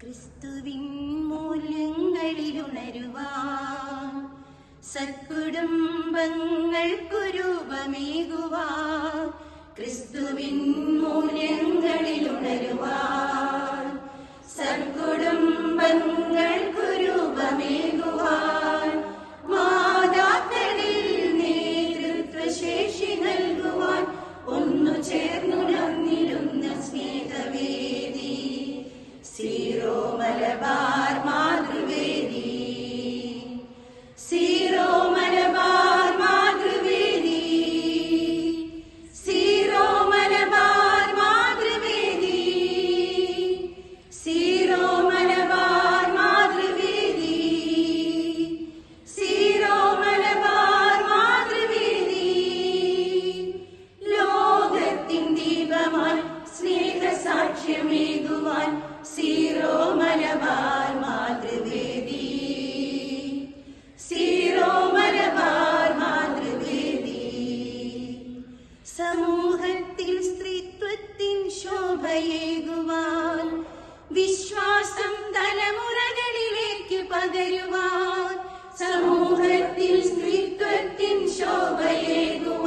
ക്രിസ്തുവിൻ മൂല്യങ്ങളിലുണരുവാ സത്കുടുംബങ്ങൾക്കുരൂപമേകുവാൻ ക്രിസ്തുവിൻ മൂല്യങ്ങളിലുണരുവാ ശാസ്ത്രം തലമുറകളിലേക്ക് പകരുവാൻ സമൂഹത്തിൽ സ്ത്രീത്വത്തിൻ ശോഭയേകും.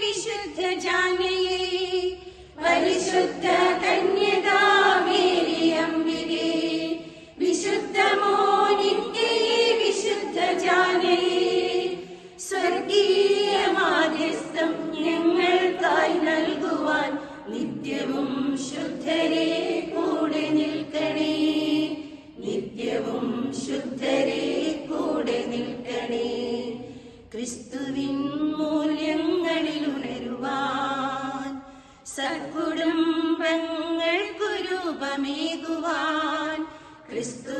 विशुद्ध जानये शुद्ध ദീപമേകുവാൻ ക്രിസ്തു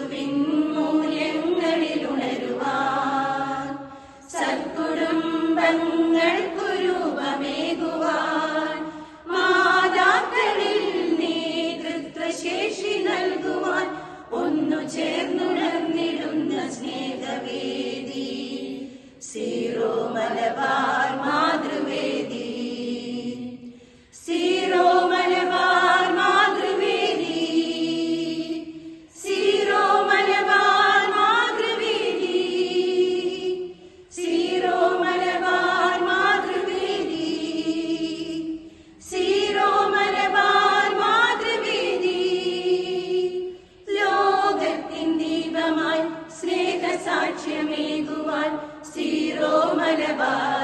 സാക്ഷ്യമേകുവാൻ സീറോ മലബാർ